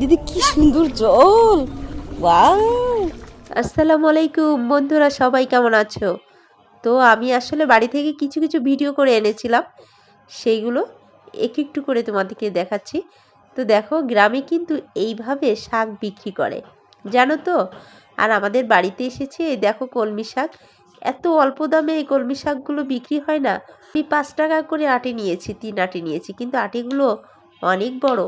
দিদি, কি সুন্দর জল। আসসালামু আলাইকুম। বন্ধুরা, সবাই কেমন আছো? তো আমি আসলে বাড়ি থেকে কিছু কিছু ভিডিও করে এনেছিলাম। সেইগুলো একটু একটু করে তোমাদেরকে দেখাচ্ছি। তো দেখো, গ্রামে কিন্তু এইভাবে শাক বিক্রি করে। জানো তো? আর আমাদের বাড়িতে এসেছে দেখো কলমি শাক। এত অল্প দামে এই কলমি শাকগুলো বিক্রি হয় না। আমি পাঁচ টাকা করে আটি নিয়েছি, তিন আটি নিয়েছি। কিন্তু আটিগুলো অনেক বড়।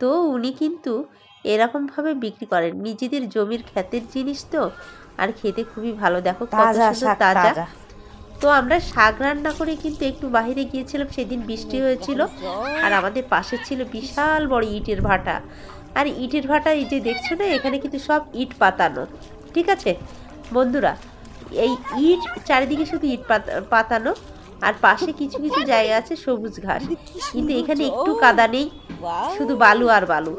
তো উনি কিন্তু এরকমভাবে বিক্রি করেন। নিজেদের জমির ক্ষেতের জিনিস তো আর খেতে খুবই ভালো। দেখো কত তাজা সুন্দর তাজা। তাজা। তো আমরা শাক রান্না করে কিন্তু একটু বাইরে গিয়েছিলাম সেদিন বৃষ্টি হয়েছিল আর আমাদের পাশে ছিল বিশাল বড় ইটের ভাটা। আর ইটের ভাটা এই যে দেখছ না এখানে কিন্তু সব ইট পাতানো ঠিক আছে? বন্ধুরা এই ইট চারিদিকে শুধু ইট পাতা- পাতানো আর পাশে কিছু কিছু জায়গা আছে সবুজ ঘাস কিন্তু এখানে একটু কাদা নেই শুধু বালু আর বালু।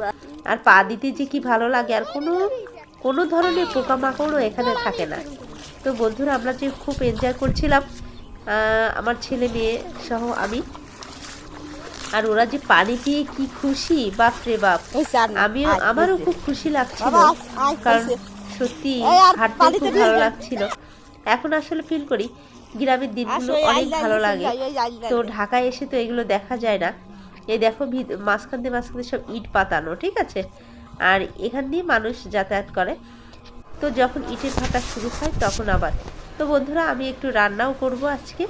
আর পা দিতে যে কি ভালো লাগে আর কোনো কোনো ধরনের পোকামাকড়ও এখানে থাকে না। তো বন্ধুরা আমরা যে খুব এনজয় করছিলাম আমার ছেলে মেয়ে সহ আমি আর ওরা যে পানি পেয়ে কি খুশি বাপ রে বাপ। আমিও আমারও খুব খুশি লাগছিল কারণ সত্যি হাঁটতে খুব ভালো। লাগছিল। এখন আসলে ফিল করি গ্রামের দিনগুলো অনেক ভালো লাগে। তো ঢাকায় এসে তো এগুলো দেখা যায় না। এই দেখো মাঝখান দিয়ে মাঝখান দিয়ে সব ইট পাতানো ঠিক আছে? আর এখান দিয়ে মানুষ যাতায়াত করে। তো যখন ইটের ভাটা শুরু হয় তখন আবার। তো বন্ধুরা আমি একটু রান্নাও করব আজকে।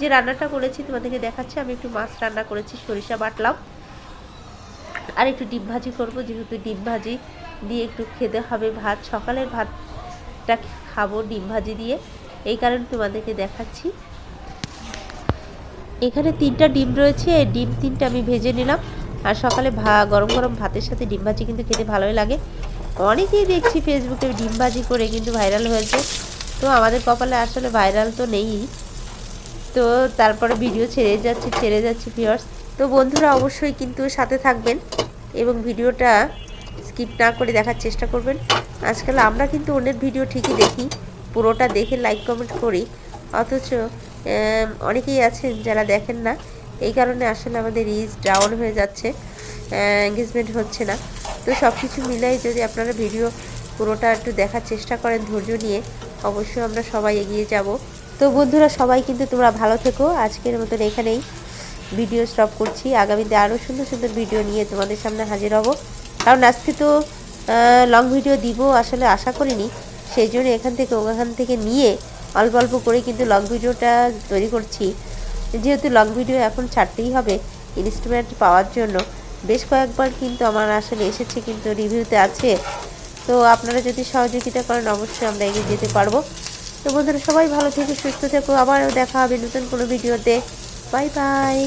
যে রান্নাটা করেছি তোমাদেরকে দেখাচ্ছি আমি একটু মাছ রান্না করেছি সরিষা বাটলাম। আর একটু ডিম ভাজি করব যেহেতু ডিম ভাজি দিয়ে একটু খেতে হবে ভাত। সকালের ভাতটা খাব ডিম ভাজি দিয়ে। এই কারণে তোমাদেরকে দেখাচ্ছি। এখানে তিনটা ডিম রয়েছে, এই ডিম তিনটা আমি ভেজে নিলাম। আর সকালে ভা, গরম গরম ভাতের সাথে ডিম ভাজি কিন্তু খেতে ভালোই লাগে। অনেকেই দেখছি ফেসবুকে ডিম ভাজি করে কিন্তু ভাইরাল হয়েছে। তো আমাদের কপালে আসলে ভাইরাল তো নেই। তো তারপরে ভিডিও ছেড়ে যাচ্ছে ছেড়ে যাচ্ছে ভিউয়ার্স তো বন্ধুরা অবশ্যই কিন্তু সাথে থাকবেন এবং ভিডিওটা স্কিপ না করে দেখার চেষ্টা করবেন। আজকাল আমরা কিন্তু অন্যের ভিডিও ঠিকই দেখি। পুরোটা দেখে লাইক কমেন্ট করি। অথচ অনেকেই আছেন যারা দেখেন না। এই কারণে আসলে আমাদের রিচ ডাউন হয়ে যাচ্ছে। এঙ্গেজমেন্ট হচ্ছে না। তো সব কিছু মিলাই যদি আপনারা ভিডিও পুরোটা একটু দেখার চেষ্টা করেন ধৈর্য নিয়ে, অবশ্যই আমরা সবাই এগিয়ে যাব। তো বন্ধুরা, সবাই কিন্তু তোমরা ভালো থেকো। আজকের মতন এখানেই ভিডিও স্টপ করছি। আগামীতে আরও সুন্দর সুন্দর ভিডিও নিয়ে তোমাদের সামনে হাজির হব। কারণ আজকে তো লং ভিডিও দিব আসলে আশা করিনি। সেই জন্য এখান থেকে ওখান থেকে নিয়ে অল্প অল্প করে কিন্তু লং ভিডিওটা তৈরি করছি। যেহেতু লং ভিডিও এখন ছাড়তেই হবে ইনস্ট্রুমেন্ট পাওয়ার জন্য। বেশ কয়েকবার কিন্তু আমার আসলে এসেছে কিন্তু রিভিউতে আছে। তো আপনারা যদি সহযোগিতা করেন অবশ্যই আমরা এগিয়ে যেতে পারব। তো বন্ধুরা সবাই ভালো থেকে, সুস্থ থেকো। আবারও দেখা হবে নতুন কোনো ভিডিওতে। Bye bye.